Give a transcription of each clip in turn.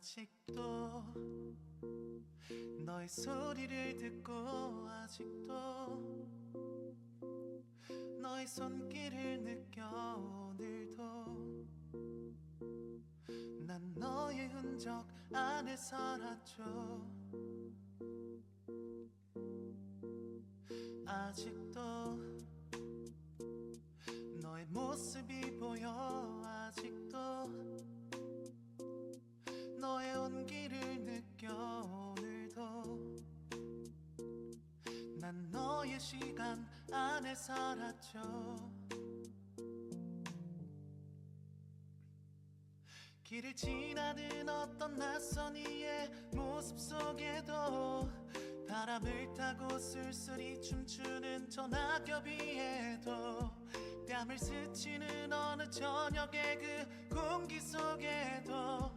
아직도 너의 소리를 듣고 아직도 너의 손길을 느껴 오늘도 난 너의 흔적 안에 살았죠 시간 안에 살았죠. 길을 지나는 어떤 낯선 이의 모습 속에도 바람을 타고 쓸쓸히 춤추는 저 낙엽 위에도 뺨을 스치는 어느 저녁의 그 공기 속에도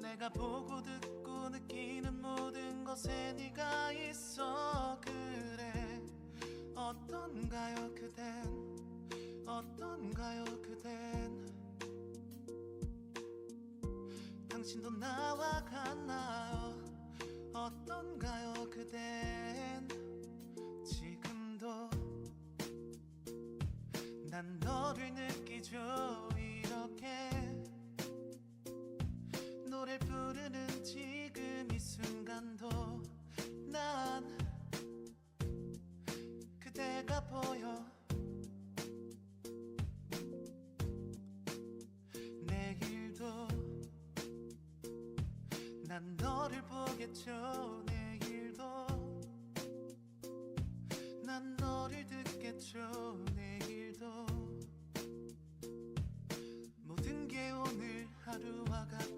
내가 보고 듣고 느끼는 모든 것에 네가 있어. 그래 어떤가요 그댄? 어떤가요 그댄? 당신도 나와 같나요 그대가 보여. 내일도 난 너를 보겠죠. 내일도 난 너를 듣겠죠. 내일도 모든 게 오늘 하루와 같겠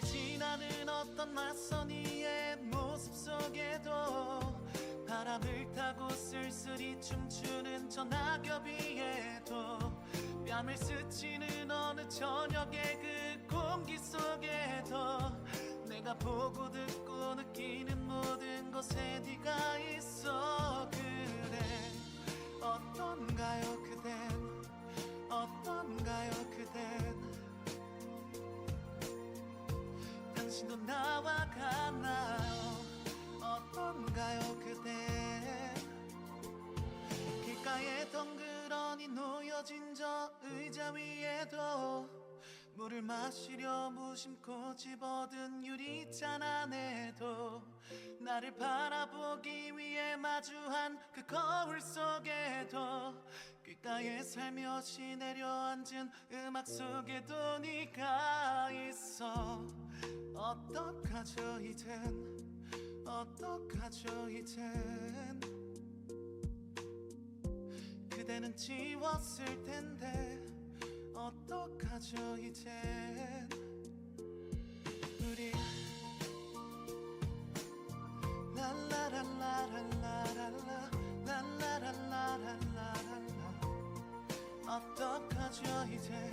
길을 지나는 어떤 낯선 이의 모습 속에도 바람을 타고 쓸쓸히 춤추는 저 낙엽 위에도 뺨을 스치는 어느 저녁의 그 공기 속에도 내가 보고 듣고 느끼는 모든 것에 네가 있어 그래 어떤가요 당신도 나와 같나요? 어떤가요 그댄 길가에 덩그러니 놓여진 저 의자 위에도 물을 마시려 무심코 집어든 유리잔 안에도 나를 바라보기 위해 마주한 그 거울 속에도 귓가에 살며시 내려앉은 음악 속에도 네가 어떡하죠 이젠 어떡하죠 이젠? 그대는 지웠을 텐데 어떡하죠 이젠? 우리 랄라랄라랄라랄라 랄라랄라랄라랄라. 어떡하죠 이제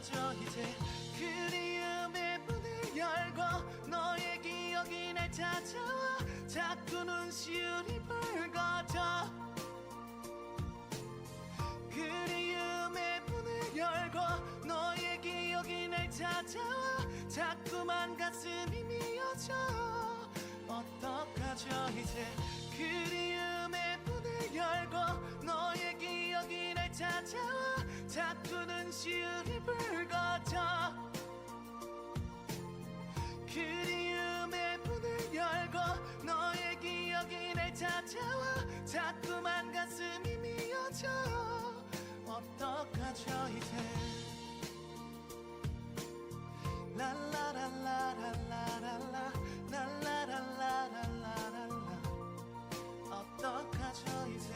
어떡하죠 이제 그리움의 문을 열고 너의 기억이 날 찾아와 자꾸 눈시울이 붉어져. 그리움의 문을 열고 너의 기억이 날 찾아와 자꾸만 가슴이 미어져. 어떡하죠 이제 그리움의 문을 열고 너의 기억이 날 찾아와 자꾸 눈시울이 붉 어떡하죠 이제. 랄라랄라랄라랄라 랄라랄라랄라랄라. 어떡하죠 이제?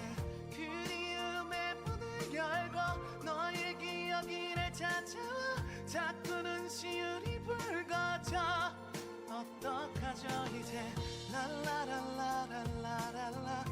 그리움의 문을 열고 너의 기억이 날 찾아와 자꾸 눈시울이 붉어져. 어떡하죠 이제? 랄라랄라랄라랄라